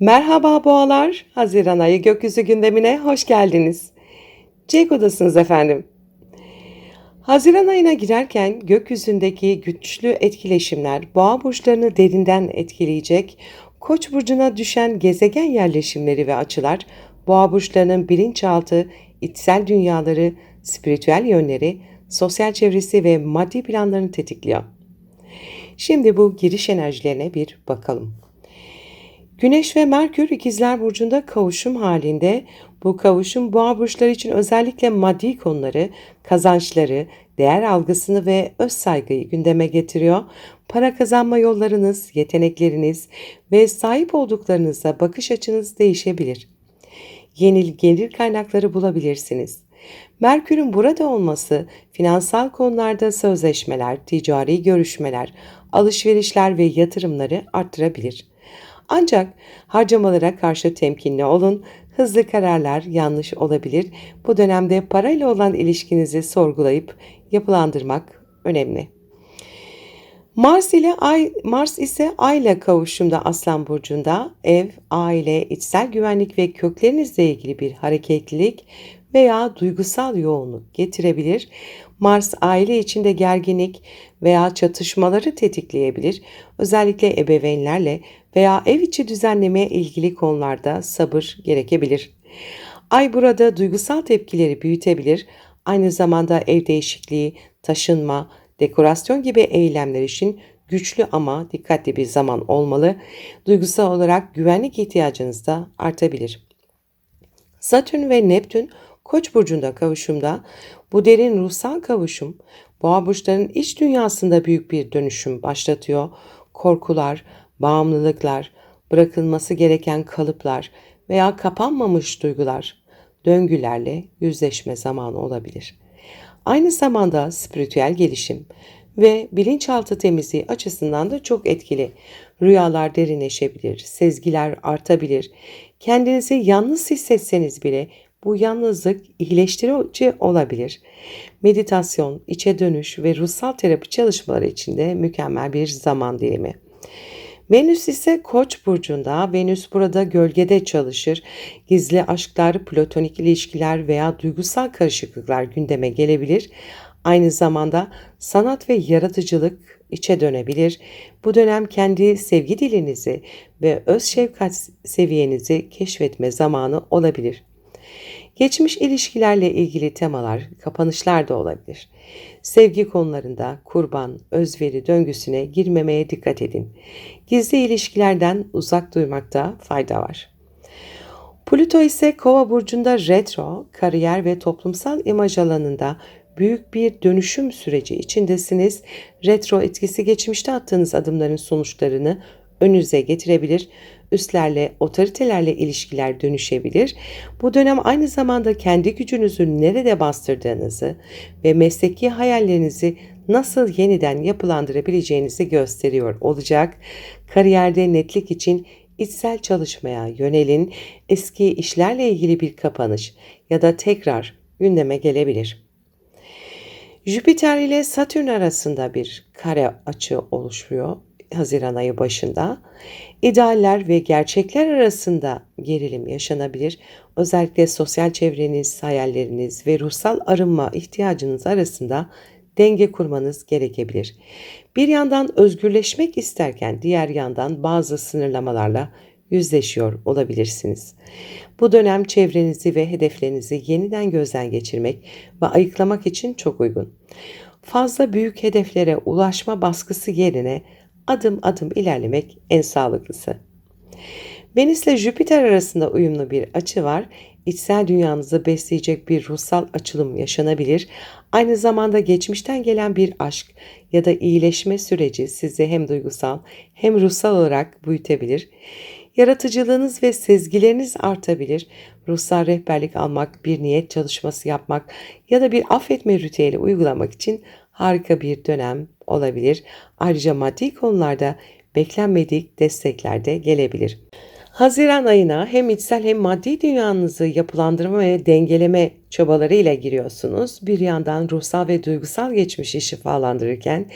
Merhaba boğalar, Haziran ayı gökyüzü gündemine hoş geldiniz. Ceko'dasınız efendim. Haziran ayına girerken gökyüzündeki güçlü etkileşimler boğa burçlarını derinden etkileyecek. Koç burcuna düşen gezegen yerleşimleri ve açılar boğa burçlarının bilinçaltı, içsel dünyaları, spiritüel yönleri, sosyal çevresi ve maddi planlarını tetikliyor. Şimdi bu giriş enerjilerine bir bakalım. Güneş ve Merkür ikizler burcunda kavuşum halinde. Bu kavuşum boğa burçları için özellikle maddi konuları, kazançları, değer algısını ve öz saygıyı gündeme getiriyor. Para kazanma yollarınız, yetenekleriniz ve sahip olduklarınıza bakış açınız değişebilir. Yeni gelir kaynakları bulabilirsiniz. Merkür'ün burada olması finansal konularda sözleşmeler, ticari görüşmeler, alışverişler ve yatırımları arttırabilir. Ancak harcamalara karşı temkinli olun. Hızlı kararlar yanlış olabilir. Bu dönemde parayla olan ilişkinizi sorgulayıp yapılandırmak önemli. Mars ile Ay Mars ise Ay ile kavuşumda Aslan burcunda ev, aile, içsel güvenlik ve köklerinizle ilgili bir hareketlilik veya duygusal yoğunluk getirebilir. Mars aile içinde gerginlik veya çatışmaları tetikleyebilir. Özellikle ebeveynlerle veya ev içi düzenlemeye ilgili konularda sabır gerekebilir. Ay burada duygusal tepkileri büyütebilir. Aynı zamanda ev değişikliği, taşınma, dekorasyon gibi eylemler için güçlü ama dikkatli bir zaman olmalı. Duygusal olarak güvenlik ihtiyacınız da artabilir. Satürn ve Neptün Koç burcunda kavuşumda bu derin ruhsal kavuşum boğa burçlarının iç dünyasında büyük bir dönüşüm başlatıyor. Korkular, bağımlılıklar, bırakılması gereken kalıplar veya kapanmamış duygular, döngülerle yüzleşme zamanı olabilir. Aynı zamanda spiritüel gelişim ve bilinçaltı temizliği açısından da çok etkili. Rüyalar derinleşebilir, sezgiler artabilir. Kendinizi yalnız hissetseniz bile bu yalnızlık iyileştirici olabilir. Meditasyon, içe dönüş ve ruhsal terapi çalışmaları için de mükemmel bir zaman dilimi. Venüs ise Koç burcunda. Venüs burada gölgede çalışır. Gizli aşklar, platonik ilişkiler veya duygusal karışıklıklar gündeme gelebilir. Aynı zamanda sanat ve yaratıcılık içe dönebilir. Bu dönem kendi sevgi dilinizi ve öz şefkat seviyenizi keşfetme zamanı olabilir. Geçmiş ilişkilerle ilgili temalar, kapanışlar da olabilir. Sevgi konularında kurban, özveri döngüsüne girmemeye dikkat edin. Gizli ilişkilerden uzak durmakta fayda var. Pluto ise Kova burcunda retro, kariyer ve toplumsal imaj alanında büyük bir dönüşüm süreci içindesiniz. Retro etkisi geçmişte attığınız adımların sonuçlarını önünüze getirebilir üstlerle, otoritelerle ilişkiler dönüşebilir. Bu dönem aynı zamanda kendi gücünüzü nerede bastırdığınızı ve mesleki hayallerinizi nasıl yeniden yapılandırabileceğinizi gösteriyor olacak. Kariyerde netlik için içsel çalışmaya yönelin. Eski işlerle ilgili bir kapanış ya da tekrar gündeme gelebilir. Jüpiter ile Satürn arasında bir kare açı oluşuyor Haziran ayı başında idealler ve gerçekler arasında gerilim yaşanabilir. Özellikle sosyal çevreniz, hayalleriniz ve ruhsal arınma ihtiyacınız arasında denge kurmanız gerekebilir. Bir yandan özgürleşmek isterken diğer yandan bazı sınırlamalarla yüzleşiyor olabilirsiniz. Bu dönem çevrenizi ve hedeflerinizi yeniden gözden geçirmek ve ayıklamak için çok uygun. Fazla büyük hedeflere ulaşma baskısı yerine adım adım ilerlemek en sağlıklısı. Venüs ile Jüpiter arasında uyumlu bir açı var. İçsel dünyanızı besleyecek bir ruhsal açılım yaşanabilir. Aynı zamanda geçmişten gelen bir aşk ya da iyileşme süreci sizi hem duygusal hem ruhsal olarak büyütebilir. Yaratıcılığınız ve sezgileriniz artabilir. Ruhsal rehberlik almak, bir niyet çalışması yapmak ya da bir affetme ritüeli uygulamak için harika bir dönem olabilir. Ayrıca maddi konularda beklenmedik destekler de gelebilir. Haziran ayına hem içsel hem maddi dünyanızı yapılandırma ve dengeleme çabalarıyla giriyorsunuz. Bir yandan ruhsal ve duygusal geçmişi şifalandırırken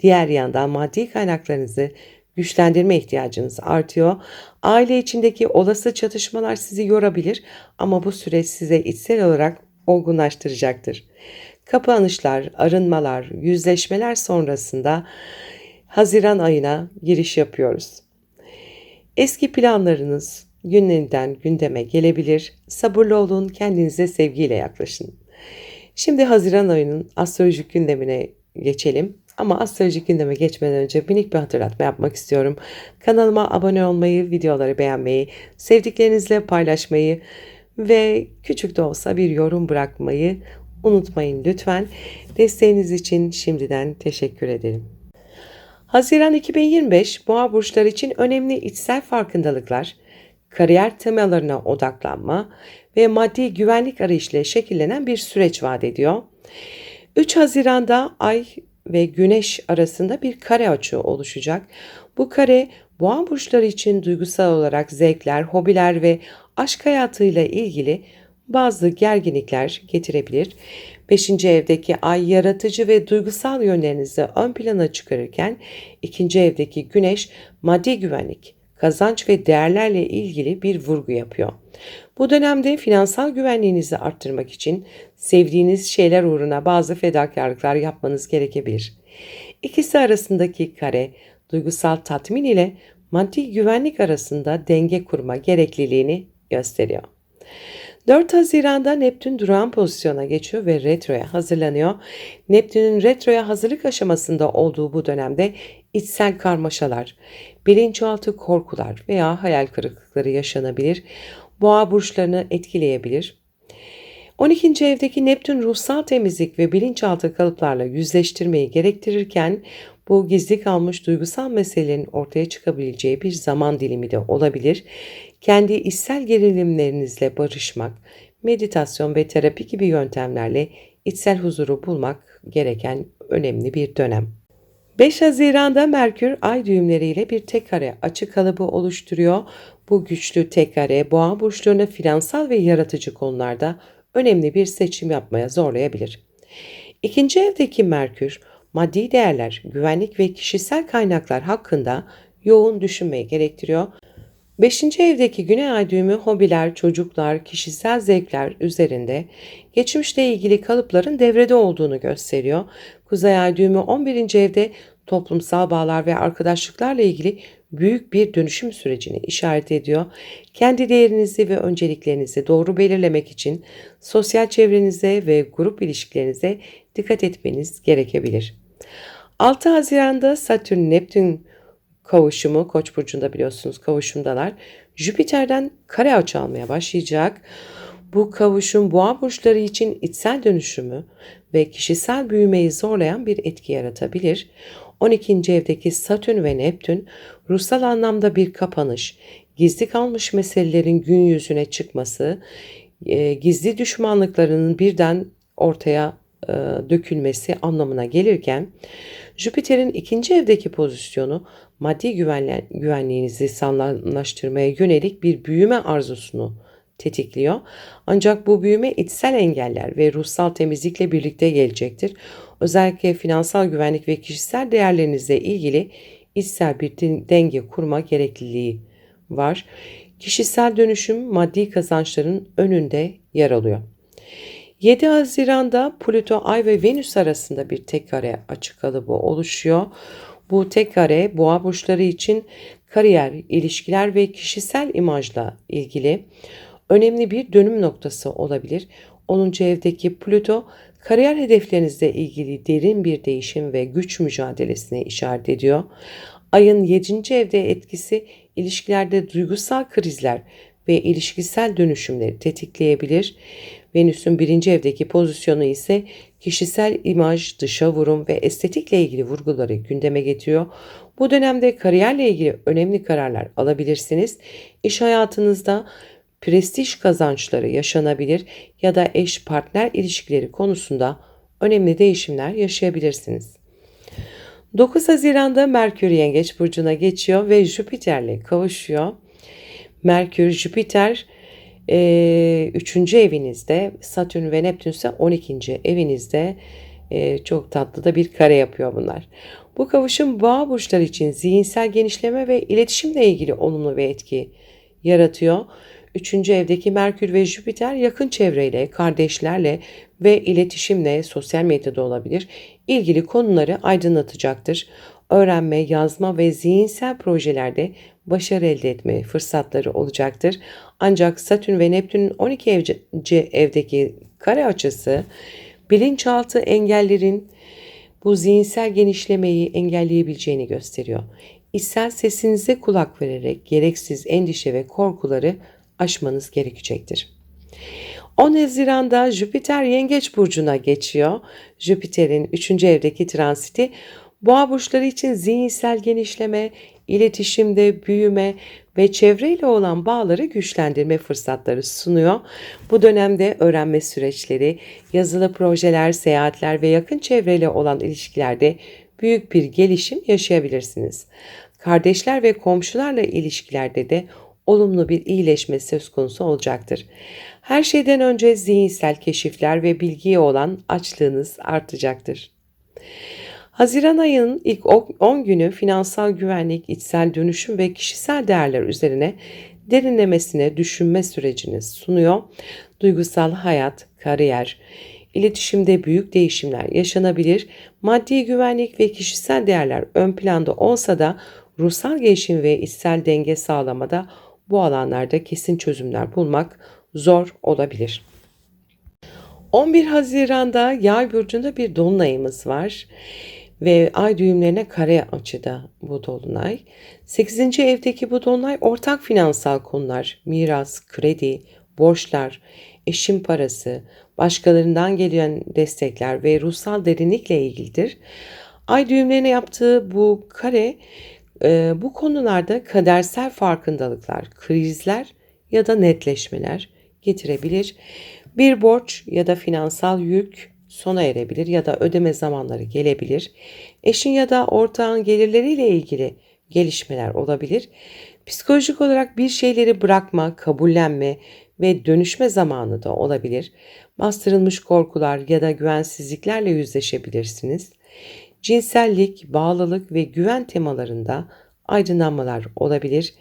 diğer yandan maddi kaynaklarınızı güçlendirme ihtiyacınız artıyor. Aile içindeki olası çatışmalar sizi yorabilir ama bu süreç size içsel olarak olgunlaştıracaktır. Kapanışlar, arınmalar, yüzleşmeler sonrasında Haziran ayına giriş yapıyoruz. Eski planlarınız günlerinden gündeme gelebilir. Sabırlı olun, kendinize sevgiyle yaklaşın. Şimdi Haziran ayının astrolojik gündemine geçelim. Ama astrolojik gündeme geçmeden önce minik bir hatırlatma yapmak istiyorum. Kanalıma abone olmayı, videoları beğenmeyi, sevdiklerinizle paylaşmayı ve küçük de olsa bir yorum bırakmayı unutmayın lütfen. Desteğiniz için şimdiden teşekkür ederim. Haziran 2025 Boğa burçları için önemli içsel farkındalıklar, kariyer temalarına odaklanma ve maddi güvenlik arayışıyla şekillenen bir süreç vaat ediyor. 3 Haziran'da Ay ve Güneş arasında bir kare açı oluşacak. Bu kare Boğa burçları için duygusal olarak zevkler, hobiler ve aşk hayatıyla ilgili bazı gerginlikler getirebilir. 5. evdeki ay yaratıcı ve duygusal yönlerinizi ön plana çıkarırken ikinci evdeki güneş maddi güvenlik, kazanç ve değerlerle ilgili bir vurgu yapıyor. Bu dönemde finansal güvenliğinizi arttırmak için sevdiğiniz şeyler uğruna bazı fedakarlıklar yapmanız gerekebilir. İkisi arasındaki kare duygusal tatmin ile maddi güvenlik arasında denge kurma gerekliliğini gösteriyor. 4 Haziran'da Neptün durağan pozisyona geçiyor ve retroya hazırlanıyor. Neptün'ün retroya hazırlık aşamasında olduğu bu dönemde içsel karmaşalar, bilinçaltı korkular veya hayal kırıklıkları yaşanabilir. Boğa burçlarını etkileyebilir. 12. evdeki Neptün ruhsal temizlik ve bilinçaltı kalıplarla yüzleştirmeyi gerektirirken bu gizli kalmış duygusal meselelerin ortaya çıkabileceği bir zaman dilimi de olabilir. Kendi içsel gerilimlerinizle barışmak, meditasyon ve terapi gibi yöntemlerle içsel huzuru bulmak gereken önemli bir dönem. 5 Haziran'da Merkür ay düğümleriyle bir tek kare açı kalıbı oluşturuyor. Bu güçlü tek kare boğa burçlarını finansal ve yaratıcı konularda önemli bir seçim yapmaya zorlayabilir. İkinci evdeki Merkür maddi değerler, güvenlik ve kişisel kaynaklar hakkında yoğun düşünmeyi gerektiriyor. Beşinci evdeki güney ay düğümü hobiler, çocuklar, kişisel zevkler üzerinde geçmişle ilgili kalıpların devrede olduğunu gösteriyor. Kuzey ay düğümü 11. evde toplumsal bağlar ve arkadaşlıklarla ilgili büyük bir dönüşüm sürecini işaret ediyor. Kendi değerinizi ve önceliklerinizi doğru belirlemek için sosyal çevrenize ve grup ilişkilerinize dikkat etmeniz gerekebilir. 6 Haziran'da Satürn Neptün kavuşumu Koç burcunda biliyorsunuz kavuşumdalar. Jüpiter'den kare açı almaya başlayacak. Bu kavuşum boğa burçları için içsel dönüşümü ve kişisel büyümeyi zorlayan bir etki yaratabilir. 12. evdeki Satürn ve Neptün ruhsal anlamda bir kapanış, gizli kalmış meselelerin gün yüzüne çıkması, e, gizli düşmanlıklarının birden ortaya e, dökülmesi anlamına gelirken Jüpiter'in ikinci evdeki pozisyonu maddi güvenli, güvenliğinizi sağlamlaştırmaya yönelik bir büyüme arzusunu tetikliyor. Ancak bu büyüme içsel engeller ve ruhsal temizlikle birlikte gelecektir. Özellikle finansal güvenlik ve kişisel değerlerinizle ilgili içsel bir denge kurma gerekliliği var. Kişisel dönüşüm maddi kazançların önünde yer alıyor. 7 Haziran'da Plüto, Ay ve Venüs arasında bir tek kare açık kalıbı oluşuyor. Bu tek kare boğa burçları için kariyer, ilişkiler ve kişisel imajla ilgili önemli bir dönüm noktası olabilir. 10. evdeki Plüto kariyer hedeflerinizle ilgili derin bir değişim ve güç mücadelesine işaret ediyor. Ayın 7. evde etkisi ilişkilerde duygusal krizler ve ilişkisel dönüşümleri tetikleyebilir. Venüs'ün birinci evdeki pozisyonu ise kişisel imaj, dışa vurum ve estetikle ilgili vurguları gündeme getiriyor. Bu dönemde kariyerle ilgili önemli kararlar alabilirsiniz. İş hayatınızda prestij kazançları yaşanabilir ya da eş partner ilişkileri konusunda önemli değişimler yaşayabilirsiniz. 9 Haziran'da Merkür Yengeç burcuna geçiyor ve Jüpiter'le kavuşuyor. Merkür, Jüpiter 3. E, evinizde, Satürn ve Neptün ise 12. evinizde e, çok tatlı da bir kare yapıyor bunlar. Bu kavuşum boğa burçları için zihinsel genişleme ve iletişimle ilgili olumlu bir etki yaratıyor. Üçüncü evdeki Merkür ve Jüpiter yakın çevreyle, kardeşlerle ve iletişimle sosyal medyada olabilir. ilgili konuları aydınlatacaktır. Öğrenme, yazma ve zihinsel projelerde başarı elde etme fırsatları olacaktır. Ancak Satürn ve Neptün'ün 12 evce, evdeki kare açısı bilinçaltı engellerin bu zihinsel genişlemeyi engelleyebileceğini gösteriyor. İçsel sesinize kulak vererek gereksiz endişe ve korkuları aşmanız gerekecektir. 10 Haziran'da Jüpiter Yengeç burcuna geçiyor. Jüpiter'in 3. evdeki transiti Boğa burçları için zihinsel genişleme, iletişimde büyüme ve çevreyle olan bağları güçlendirme fırsatları sunuyor. Bu dönemde öğrenme süreçleri, yazılı projeler, seyahatler ve yakın çevreyle olan ilişkilerde büyük bir gelişim yaşayabilirsiniz. Kardeşler ve komşularla ilişkilerde de olumlu bir iyileşme söz konusu olacaktır. Her şeyden önce zihinsel keşifler ve bilgiye olan açlığınız artacaktır. Haziran ayının ilk 10 günü finansal güvenlik, içsel dönüşüm ve kişisel değerler üzerine derinlemesine düşünme sürecini sunuyor. Duygusal hayat, kariyer, iletişimde büyük değişimler yaşanabilir. Maddi güvenlik ve kişisel değerler ön planda olsa da ruhsal gelişim ve içsel denge sağlamada bu alanlarda kesin çözümler bulmak zor olabilir. 11 Haziran'da Yay burcunda bir dolunayımız var ve ay düğümlerine kare açıda bu dolunay. 8. evdeki bu dolunay ortak finansal konular, miras, kredi, borçlar, eşin parası, başkalarından gelen destekler ve ruhsal derinlikle ilgilidir. Ay düğümlerine yaptığı bu kare e, bu konularda kadersel farkındalıklar, krizler ya da netleşmeler getirebilir. Bir borç ya da finansal yük sona erebilir ya da ödeme zamanları gelebilir. Eşin ya da ortağın gelirleriyle ilgili gelişmeler olabilir. Psikolojik olarak bir şeyleri bırakma, kabullenme ve dönüşme zamanı da olabilir. Bastırılmış korkular ya da güvensizliklerle yüzleşebilirsiniz. Cinsellik, bağlılık ve güven temalarında aydınlanmalar olabilir.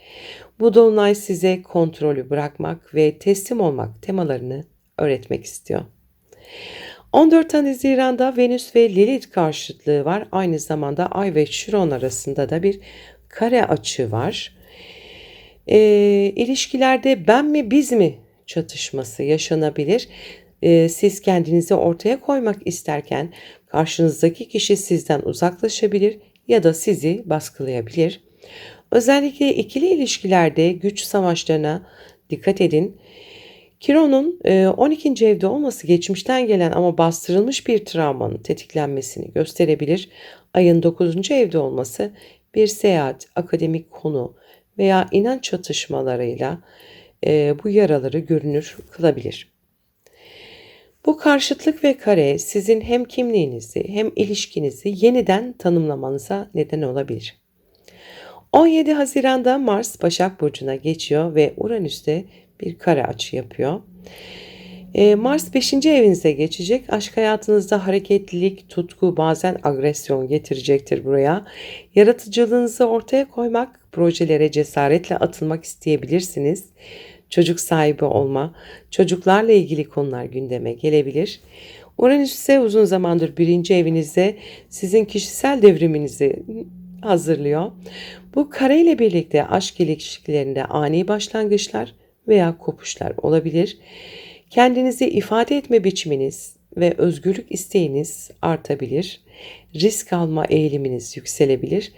Bu dolunay size kontrolü bırakmak ve teslim olmak temalarını öğretmek istiyor. 14 Haziran'da Venüs ve Lilith karşıtlığı var. Aynı zamanda Ay ve Chiron arasında da bir kare açı var. E, ilişkilerde ben mi biz mi çatışması yaşanabilir. E, siz kendinizi ortaya koymak isterken karşınızdaki kişi sizden uzaklaşabilir ya da sizi baskılayabilir. Özellikle ikili ilişkilerde güç savaşlarına dikkat edin. Kiron'un 12. E, evde olması geçmişten gelen ama bastırılmış bir travmanın tetiklenmesini gösterebilir. Ayın 9. evde olması bir seyahat, akademik konu veya inanç çatışmalarıyla e, bu yaraları görünür kılabilir. Bu karşıtlık ve kare sizin hem kimliğinizi hem ilişkinizi yeniden tanımlamanıza neden olabilir. 17 Haziran'da Mars Başak Burcu'na geçiyor ve Uranüs'te bir kare açı yapıyor. E, Mars 5. evinize geçecek. Aşk hayatınızda hareketlilik, tutku, bazen agresyon getirecektir buraya. Yaratıcılığınızı ortaya koymak, projelere cesaretle atılmak isteyebilirsiniz. Çocuk sahibi olma, çocuklarla ilgili konular gündeme gelebilir. Uranüs ise uzun zamandır birinci evinizde sizin kişisel devriminizi hazırlıyor. Bu kare ile birlikte aşk ilişkilerinde ani başlangıçlar, veya kopuşlar olabilir. Kendinizi ifade etme biçiminiz ve özgürlük isteğiniz artabilir. Risk alma eğiliminiz yükselebilir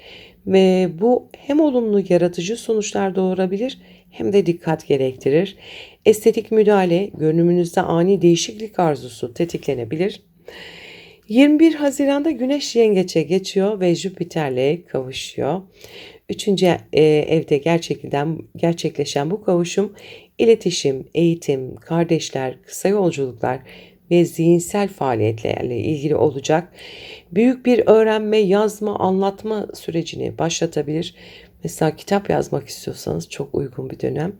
ve bu hem olumlu yaratıcı sonuçlar doğurabilir hem de dikkat gerektirir. Estetik müdahale, görünümünüzde ani değişiklik arzusu tetiklenebilir. 21 Haziran'da Güneş Yengeç'e geçiyor ve Jüpiter'le kavuşuyor. Üçüncü e, evde gerçekten gerçekleşen bu kavuşum iletişim, eğitim, kardeşler, kısa yolculuklar ve zihinsel faaliyetlerle ilgili olacak. Büyük bir öğrenme, yazma, anlatma sürecini başlatabilir. Mesela kitap yazmak istiyorsanız çok uygun bir dönem.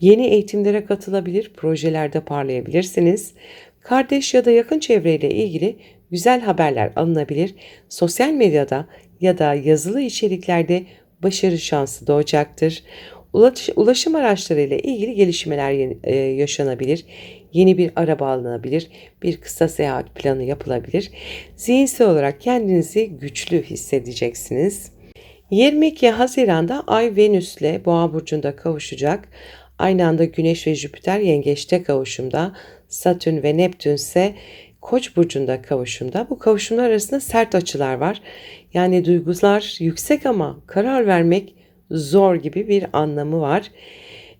Yeni eğitimlere katılabilir, projelerde parlayabilirsiniz. Kardeş ya da yakın çevreyle ilgili güzel haberler alınabilir. Sosyal medyada ya da yazılı içeriklerde başarı şansı doğacaktır. Ulaş- Ulaşım araçları ile ilgili gelişmeler e, yaşanabilir. Yeni bir araba alınabilir. Bir kısa seyahat planı yapılabilir. Zihinsel olarak kendinizi güçlü hissedeceksiniz. 22 Haziran'da Ay Venüs'le Boğa burcunda kavuşacak. Aynı anda Güneş ve Jüpiter yengeçte kavuşumda. Satürn ve Neptün ise Koç burcunda kavuşumda. Bu kavuşumlar arasında sert açılar var. Yani duygular yüksek ama karar vermek zor gibi bir anlamı var.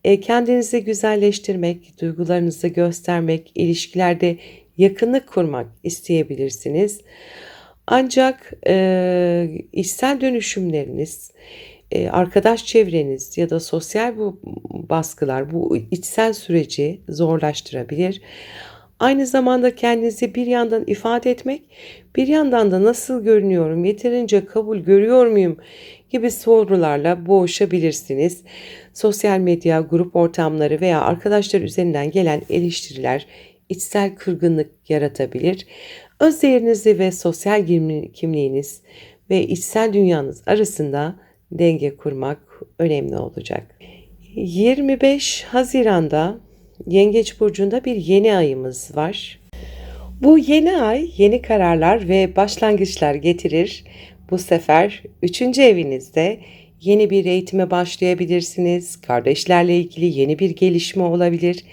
E, kendinizi güzelleştirmek, duygularınızı göstermek, ilişkilerde yakınlık kurmak isteyebilirsiniz. Ancak e, içsel dönüşümleriniz, e, arkadaş çevreniz ya da sosyal bu baskılar bu içsel süreci zorlaştırabilir. Aynı zamanda kendinizi bir yandan ifade etmek, bir yandan da nasıl görünüyorum, yeterince kabul görüyor muyum gibi sorularla boğuşabilirsiniz. Sosyal medya, grup ortamları veya arkadaşlar üzerinden gelen eleştiriler içsel kırgınlık yaratabilir. Öz değerinizi ve sosyal kimli- kimliğiniz ve içsel dünyanız arasında denge kurmak önemli olacak. 25 Haziran'da Yengeç burcunda bir yeni ayımız var. Bu yeni ay yeni kararlar ve başlangıçlar getirir. Bu sefer 3. evinizde yeni bir eğitime başlayabilirsiniz. Kardeşlerle ilgili yeni bir gelişme olabilir.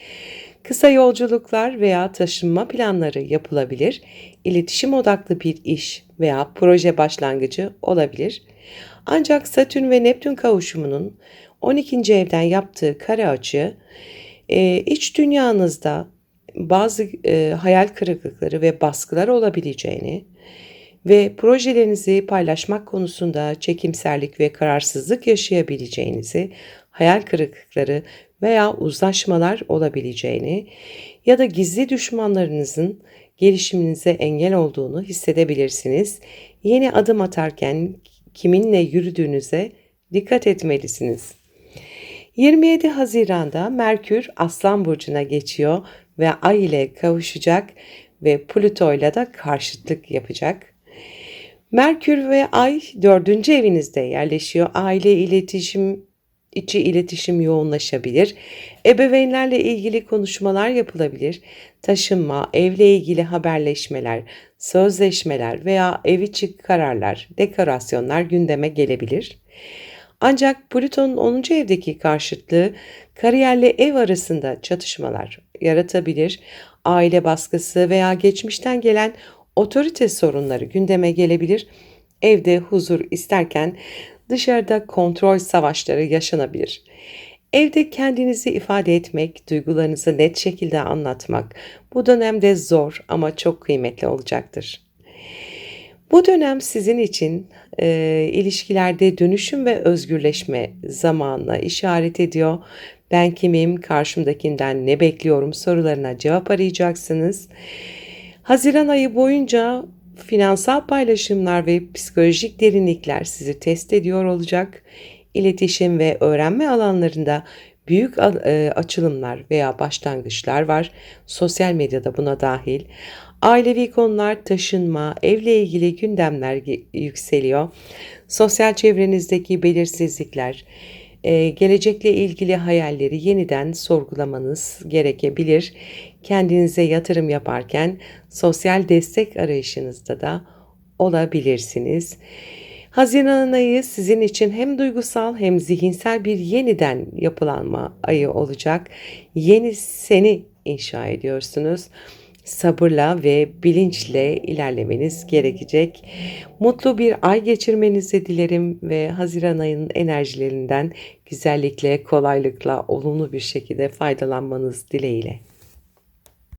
Kısa yolculuklar veya taşınma planları yapılabilir. İletişim odaklı bir iş veya proje başlangıcı olabilir. Ancak Satürn ve Neptün kavuşumunun 12. evden yaptığı kare açı e, iç dünyanızda bazı e, hayal kırıklıkları ve baskılar olabileceğini ve projelerinizi paylaşmak konusunda çekimserlik ve kararsızlık yaşayabileceğinizi, hayal kırıklıkları veya uzlaşmalar olabileceğini ya da gizli düşmanlarınızın gelişiminize engel olduğunu hissedebilirsiniz. Yeni adım atarken kiminle yürüdüğünüze dikkat etmelisiniz. 27 Haziran'da Merkür Aslan Burcu'na geçiyor ve Ay ile kavuşacak ve Plüto ile de karşıtlık yapacak. Merkür ve Ay dördüncü evinizde yerleşiyor. Aile iletişim, içi iletişim yoğunlaşabilir. Ebeveynlerle ilgili konuşmalar yapılabilir. Taşınma, evle ilgili haberleşmeler, sözleşmeler veya ev içi kararlar, dekorasyonlar gündeme gelebilir. Ancak Plüton'un 10. evdeki karşıtlığı kariyerle ev arasında çatışmalar yaratabilir. Aile baskısı veya geçmişten gelen otorite sorunları gündeme gelebilir. Evde huzur isterken dışarıda kontrol savaşları yaşanabilir. Evde kendinizi ifade etmek, duygularınızı net şekilde anlatmak bu dönemde zor ama çok kıymetli olacaktır. Bu dönem sizin için e, ilişkilerde dönüşüm ve özgürleşme zamanına işaret ediyor. Ben kimim, karşımdakinden ne bekliyorum sorularına cevap arayacaksınız. Haziran ayı boyunca finansal paylaşımlar ve psikolojik derinlikler sizi test ediyor olacak. İletişim ve öğrenme alanlarında büyük e, açılımlar veya başlangıçlar var. Sosyal medyada buna dahil. Ailevi konular, taşınma, evle ilgili gündemler yükseliyor. Sosyal çevrenizdeki belirsizlikler, e, gelecekle ilgili hayalleri yeniden sorgulamanız gerekebilir. Kendinize yatırım yaparken sosyal destek arayışınızda da olabilirsiniz. Haziran ayı sizin için hem duygusal hem zihinsel bir yeniden yapılanma ayı olacak. Yeni seni inşa ediyorsunuz sabırla ve bilinçle ilerlemeniz gerekecek. Mutlu bir ay geçirmenizi dilerim ve Haziran ayının enerjilerinden güzellikle, kolaylıkla, olumlu bir şekilde faydalanmanız dileğiyle.